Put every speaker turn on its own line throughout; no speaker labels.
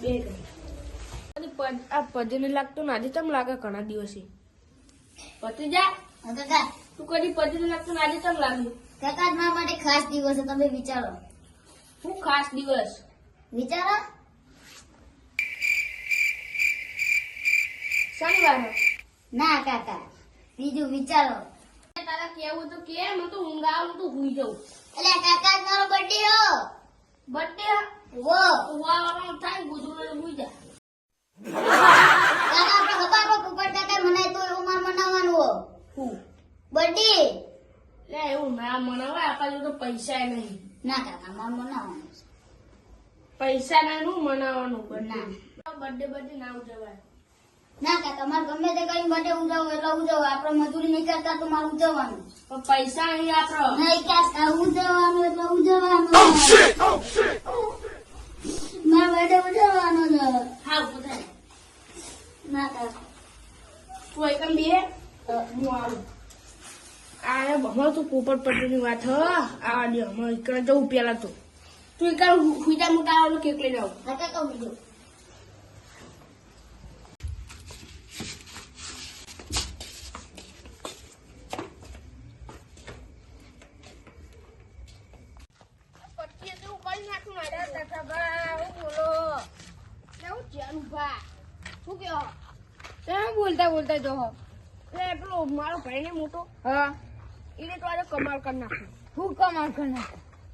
બે પદ- આ પદને લાગતું આજે ચમ લાગે ઘણા દિવસે. પતી જા
હા, કાકા.
તું કદી પદને લાગતો આજે તમ લાગ્યું
કાકા મારા માટે ખાસ દિવસ તમે વિચારો.
શું ખાસ દિવસ?
વિચારો.
શનિવાર?
ના કાકા. બીજું વિચારો.
તારા કેવું તો કે હું તો ઊંઘ આવે હું તો હુઈ જાઉં.
એટલે કાકા મારો બર્થડે હો.
બર્થડે
વ
વાળવાનું થાય ગુજરું હુઈ
દાદા આપણે ખબર પર પોપટ કાકા મનાય તો એવું માર મનાવવાનું હો
હું?
બર્થડે
લે એવું ના મનાવાય આપણા તો પૈસા નહીં.
ના કાકા માર મનાવવાનું
પૈસા ના નું મનાવવાનું. બર્થડે બર્થડે ના ઉજવાય.
ના કાકા મારે ગમે તે કઈ બર્થડે ઉજવો એટલે ઉજવો આપણે મજૂરી નહીં કરતા તો મારે ઉજવવાનું.
પણ પૈસા નહીં આપડો.
નહીં કાકા ઉજવવાનું એટલે ઉજવવાનું મારા બર્થડે ઉજવવાનો છે
હા બધા
ના કાકા.
કોઈ કમ બે? હું આવું. આ હમણાં તું પોપટ પટેલની વાત હ. આ હમણાં જવું પેલા તો. તું એક હુઈજા મોટા કેક લઈ
જાઉં કાકા બીજું
પચીસ જેવું કરી નાખું મારા દાદા હું બોલો કેવું ચાલુ ભા શું કહો
તમે બોલતા બોલતા જો
એ પેલો મારો ભાઈ ને મોટો.
હા.
એને તો આજે કમાલ કરી નાખ્યું
હું કમાલ કરના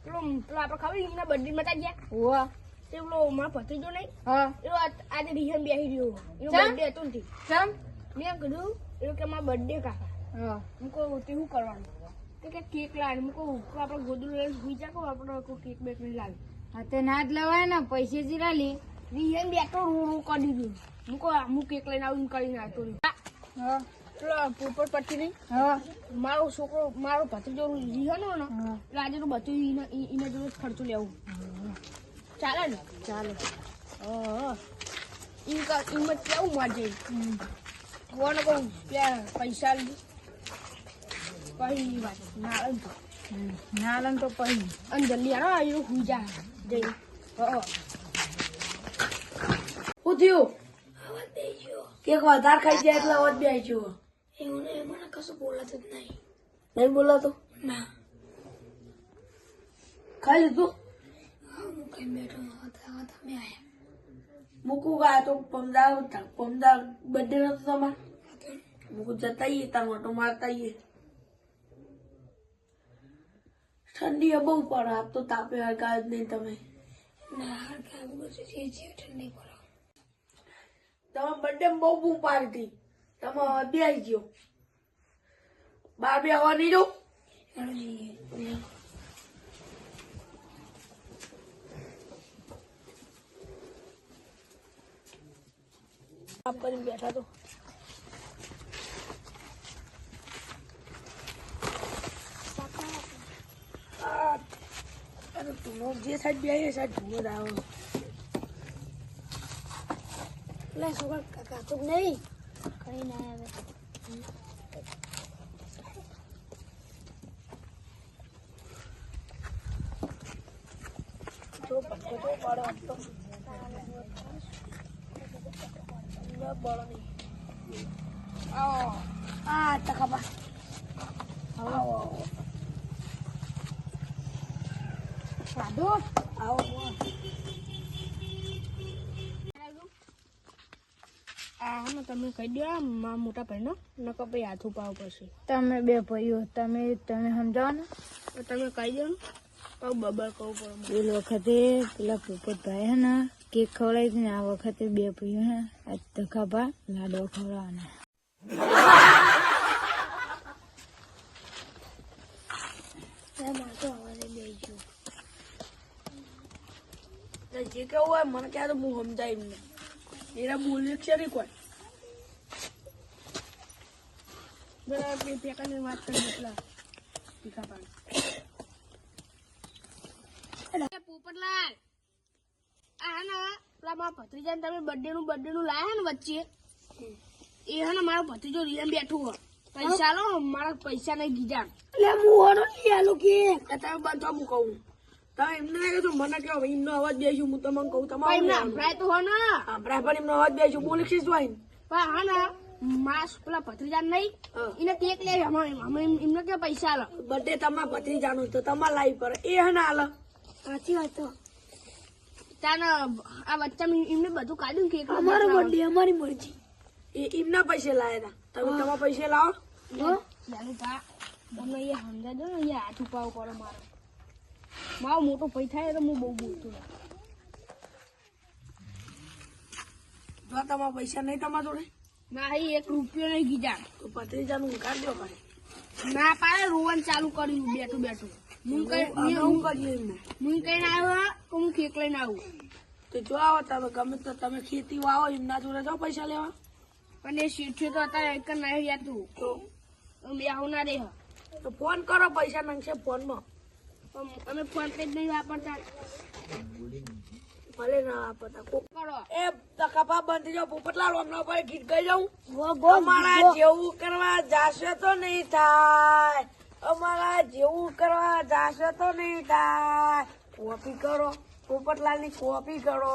પેલો પેલો આપણે ખબર એમના બર્થડે માં ગયા?
હોવા.
તે પેલો મારો ભત્રીજો નહીં?
હા.
એનો આજ- રિહન બેસી રહ્યો. એનો બર્થડે હતો નથી
સમ
મેં કીધું એવું કે મારો બર્થડે કાકા.
હા.
હું કહું તે શું કરવાનું? કે કેક લાવે. મૂકો આપડે આપણે ગોદડું લઈને સુઈ જા કહું આપણે કોઈ કેક બેક નહીં લાવે.
હા તે ના જ લવાય ને પૈસે જીરા લે
બે બેઠો રૂ રૂ કરી દીધું. હું કહો હું કેક લઈને આવીને કરીને આવતો
હા.
પોપટ પટ્ટી નહીં.
હા.
મારો છોકરો મારો ભત્રીજો રિહન ને એટલે આજે તો બધું ઈને- ઈને જોડે ખર્ચો લેવું. ચાલે ને?
ચાલે.
હા. ઈ ક- ઈમાં કેવું માજે? કોને કહું? પૈસા કઈ વાત ના આવે ને તો.
પછી
અને જલ્દી આનો આવ્યો હુઈ જા જઈ. હા થયું? કેક વધારે ખાઈ જાય એટલે અવાજ બે આવી ગયો એવું નહીં મને કશું બોલાતું જ નહીં. નહીં બોલાતો? ના. ખાઈ લીધું? હું કઈ બેઠો હતા તમે આયા. મૂકું ગયા તો પમદાર પમદાર બર્થડે નતો તમારે. મૂકું જતા આવીએ તાર મોટો મારતા આવીએ. ઠંડી બહુ પડે. આપ તો તાપે હરકા જ નહીં તમે. તમે બર્થડે બહુ બૂમ પાડી હતી. તમે બે આવી ગયો. બાર બે આવવા નહીં દો આપ કરીને બેઠા તો આ અરે તું જે સાઈડ બે આવી સાઈડ ધુઓ જ આવે લે છોકરા કાકા તો નહીં
કઈ ના આવે
તો પત્તો તો પડે આમ તો ના બળો નહીં આવો આ ટકાબા આવો સાધુ. આવો આ તમે કહી દો મા મોટા ભાઈનો નકર પછી હાથ ઉપાવ પડશે.
તમે બે ભાઈઓ તમે તમે સમજાવો ને
તો તમે કહી દો ને. બબર કહું પડે
પેલ વખતે પેલા પોપટભાઈ હે ને કેક ખવડાવી ને આ વખતે બે ભાઈઓ હે આજ તો ખભા લાડો ખવડાવવાના.
તો હવારે બે ગયો જે કેવું હોય મને ક્યાં તો હું સમજાય એમને. એના બોલે છે નહીં કોઈ. બરાબર બે પેકાની વાત કરી એટલા. ટીકા પાડ પોપટલાલ આ હે ને પેલા મારા ભત્રીજાને તમે બર્થડે નું બર્થડે નું લાયા ને વચ્ચે? એ હે ને મારો ભત્રીજો રિયમ બેઠું હોય. પૈસા લો મારા પૈસા નહીં ગીજા. એટલે હું હોનો લઈ આલો કે તમે બંધવા હું કહું
તમે એમને ના કહેજો મને કહો એમનો અવાજ બેસ્યું હું તમને કહું
પણ એમને
તમારે
સંભળાય તો હો ને.
આપણા પણ એમનો અવાજ બેસ્યું બોલી શીશ વાઈન
પણ હા ને માસ પેલા ભત્રીજા નહીં એને કેક લે એમને કે પૈસા આલો.
બર્થડે તમારા ભત્રીજાનું તો તમારા લાવી પડે એ હે ના હાલ.
સાચી વાત તો.
ત્યાં આ વચ્ચે એમને બધું કાઢ્યું કે
અમારો બર્થડે અમારી મરજી.
એ એમના પૈસે લાયા હતા તમે તમારા પૈસે લાવો.
તમને અહીંયા સમજાજો ને અહીંયા હાથ ઉપાવ કરો મારો. મારો મોટો ભાઈ થાય તો હું બહુ બોલતો
જો તમારા પૈસા નહીં તમારા જોડે?
ના એક રૂપિયો નહીં ગીજા.
તો કાઢ દો ભાઈ.
ના પાડે રોવાનું ચાલુ કર્યું બેઠું બેઠું. હું કઈ હું કઈ આવ્યો તો હું કેક લઈને આવું.
તો જો આવો તમે ગમે તો તમે ખેતી વાવો એમના જોડે જો પૈસા લેવા.
પણ એ શીઠ્યું તો અત્યારે એક નહીં તું.
તો?
બે આવનારે ના
તો ફોન કરો પૈસા નાખશે ફોનમાં.
અમે ફોન પે નહીં વાપરતા
ભલે ના વાપરતા
કોકડો
એ કપા બંધ જો પોપટલાલ હમણાં પર ગીત ગઈ જાઉં અમારા જેવું કરવા જાશે તો નહીં થાય અમારા જેવું કરવા જાશે તો નહીં થાય કોપી કરો પોપટલાલની કોપી કરો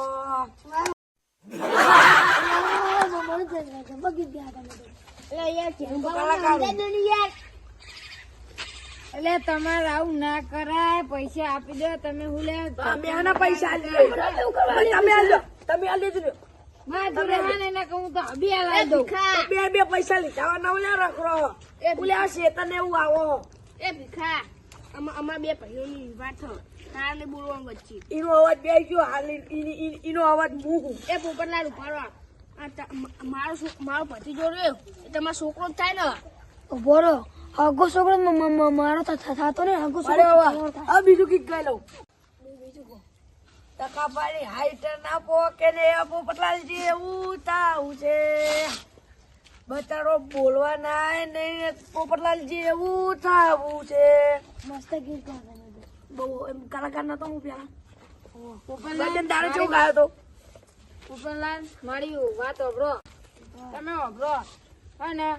કલાકાર.
સમજાજો ને યાર
એટલે તમારે આવું ના કરાય પૈસા આપી દો તમે હું લે
તમે આના પૈસા તમે આલો તમે આલી
આ
બે બે પૈસા લીધા ના ઓલા રખડો ઓલા શેતન એવું આવો.
એ ભીખા. અમા અમારા બે ભાઈઓની વાત તારને બોલવાનું વચ્ચે.
એનો અવાજ બે ગયો. હાલ એનો અવાજ મું
એ પોપટલાલ ઉપાડો આ મારો પતિ મારો ભતીજો રહ્યો એ તમારો છોકરો જ થાય ને.
બોરો હગો છોકરો મારો તો થાતો ને હગો
બાબા હવે બીજું કંઈક ગાઈ લઉં ટકા પાડી હાઈટર ના પો કે ને પોપટલાલજી એવું તાવું છે બચારો બોલવા ના નહીં પોપટલાલજી એવું થાવું છે
મસ્ત ગીત ગાતા
બહુ એમ કલાકાર નતો હું પેલા
પોપટલાલ
તારે કેવું ગાયો તો
પોપટલાલ મારી વાત અભરો તમે અભરો હા ને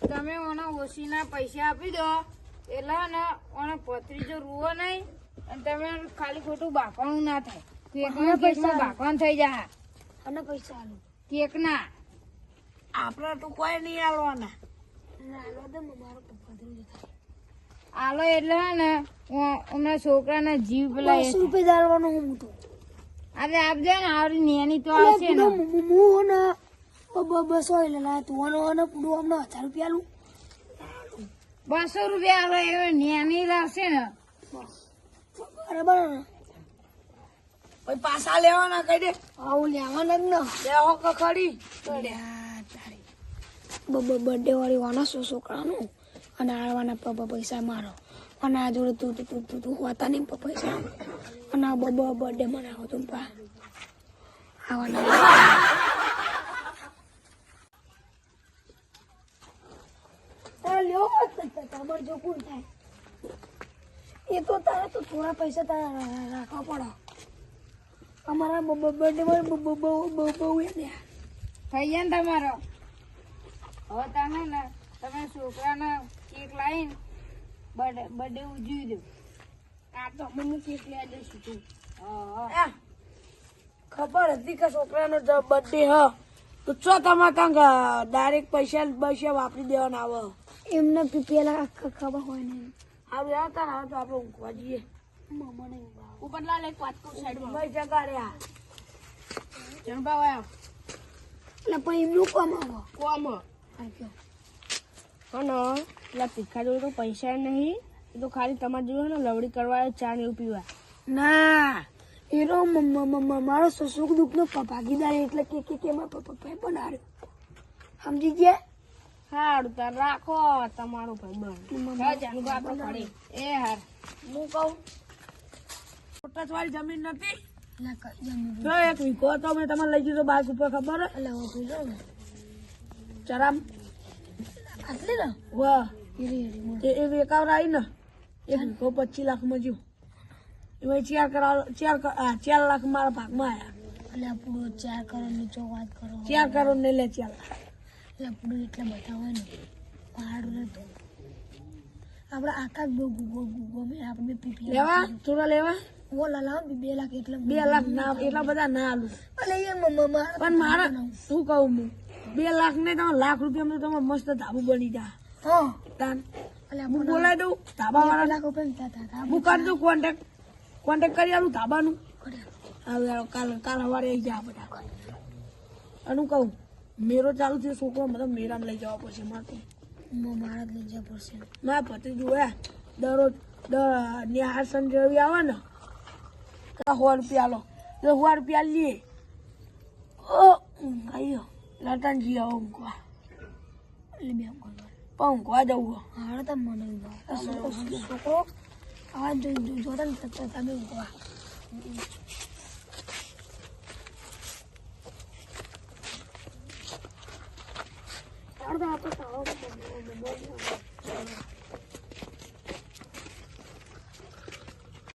તમે ઓને ઓછીના પૈસા આપી દો એટલે ને ઓને પત્રીજો રૂવો નહીં અને તમે ખાલી ખોટું બાકવાનું ના થાય કેકના કેકમાં બાકવાનું થઈ જાય
અને પૈસા કેક
ના
આપણે તો કોઈ નહીં આવવાના
આલો
એટલે ને હમણાં છોકરાના જીવ પેલા
રૂપિયા
આપજો ને આવડી નેની તો આવશે ને
હું ને બ- બસો એટલે લાય તું અને અને પૂરું અમને હજાર રૂપિયા આલું
બસો રૂપિયા આવે એ નેની લાવશે ને.
બરાબર ને
પછી પાછા લેવાના કઈ દે.
આવું લેવાના જ ને.
લેવો કે ખરી
બર્થડે વાળી વાના શું છોકરાનું? અને આવાના પ- પ- પૈસા મારો. અને આ જોડે તું તું તું તું તું હોતા નહીં પૈસા. અને આ બર્થડે મનાવો તું પા. આવવાના લેવો જ તમારે જો કોણ થાય. એ તો તારે તો થોડા પૈસા તારે રાખવા પડે. અમારા બર્થડે બહુ
થઈ ગયા ને તમારો? હવે તમે ને તમે છોકરાને કેક લાવીને બર્થડે ઉજવી દો
આ તો અમે કેક લઈ જઈશું તું.
ખબર હતી કે છોકરાનો બર્થડે હ. તો ચો તમારે કાંક ડાયરેક્ટ પૈસા બૈસા વાપરી દેવાના આવે.
એમને પે- પેલા ખબર હોય ને.
સારું યાર તાર તો આપણે ઊંઘવા જઈએ.
મને એવું
એક વાત કહું સાઈડમાં
ભાઈ જગાડ્યા
જણબા આવ્યા
એટલે પણ એમનું કોમ આવો.
કોમ.
આ
એટલે ભીખા જોડે તો પૈસા નહીં એ તો ખાલી તમારે જોયું ને લવડી કરવા ચા ને એવું પીવા
ના. એનો મારો સુખ દુઃખ નો ભાગીદાર એટલે કે કે કે મારા ભાઈ બનાવ્યો. સમજી ગયા?
સારું તાર રાખો તમારો ભાઈ એ હાર.
હું કહું? પોટસ વાળી જમીન નથી. જો એક વીઘો તો મેં તમારે લઈ દીધો બાર ઉપર ખબર ચરામ.
આટલી ને?
વાહ. એ વેકાવર આવી ને. એક વીઘો પચીસ લાખમાં જ્યું. એમાં ચાર કરાર ચાર ચાર લાખ મારા ભાગમાં આવ્યા
એટલે આ પૂરો ચાર કરોડ નીચો વાત કરો.
ચાર કરોડ ને લે ચાર લાખ.
એટલે આપણું એટલે હોય ને પહાડ રહેતો આ આપણે આખા ગો- ગુગો ગો- ગો- આપણે પીપી
લેવા? થોડા લેવા?
ઓ લાલાવ બે લાખ એટલે
બે લાખ ના એટલા બધા ના આલું.
અલે એ
પણ મારા શું કહું હું? બે લાખ ને તમે લાખ રૂપિયામાં તો તમે મસ્ત ધાબુ બની જા
હા.
તાન. હું બોલાવી દઉં? ધાબા વાળા
રૂપિયા
હું કરી દઉં કોન્ટેક્ટ કોન્ટેક્ટ કરી આલું ધાબાનું? હવે કાલ કાલ સવારે આવી જા બધા. એનું કહું મેરો ચાલુ થયો છોકરો મતલબ મેરામાં લઈ જવા પડશે મારે
મારા જ લઈ જવા પડશે.
મારા ભત્રીજું હે દરરોજ દર નિહાર સંજય રવિ આવે ને સો રૂપિયા લો તો સો રૂપિયા લઈએ ઓ ઊંઘ આવી ગયો લટનજી આવો ઊંઘવા.
એટલે બે ઊંઘવા
પણ ઊંઘવા જવું હારે
તમે તો મને છોકરો છોકરો આ જો જો- જોતા ને તો તમે ઊંઘવા હાડો તો આપણે ખાવા